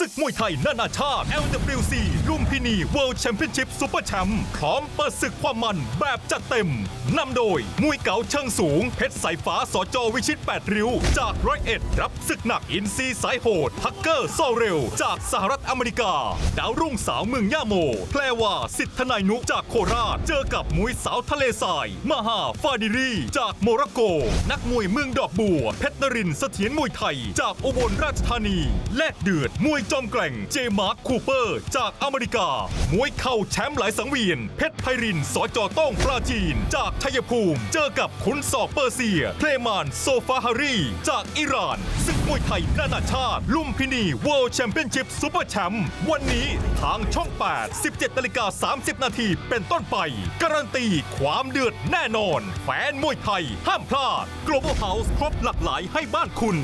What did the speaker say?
ศึกมวยไทยนานาชาติ LWC ลุมพินี World Championship Super Champ พร้อมเปิดศึกความมันแบบจัดเต็ม นำโดยมวยเก๋าเชิงสูง เพชรสายฟ้าสจอวิชิต 8 ริ้ว จากร้อยเอ็ดรับศึกหนักอินซีสายโหดทักเกอร์โซเรล จากสหรัฐอเมริกา ดาวรุ่งสาวเมืองย่าโม แพรวาสิทธนายนุจากโคราช เจอกับมวยสาวทะเลทราย มหาฟาดิรีจากโมร็อกโก นักมวยเมืองดอกบัว เพชรนรินเสถียรมวยไทย จากอุบลราชธานี แลกเดือดมวยจอมแกร่งเจมาร์คคูเปอร์ จากอเมริกา มวยเข่าแชมป์หลายสังเวียน เพชรไพรินสอจอต้องปราจีน จากชัยภูมิ เจอกับขุนศอกเปอร์เซียเพลมานโซฟาฮารี จากอิหร่านศึกมวยไทยนานาชาติ ลุมพินี World Championship Super Champ วันนี้ทางช่อง 8 17นาฬิกา30 นาทีเป็นต้นไป การันตีความเดือดแน่นอน แฟนมวยไทยห้ามพลาด Global House ครบหลากหลายให้บ้านคุณ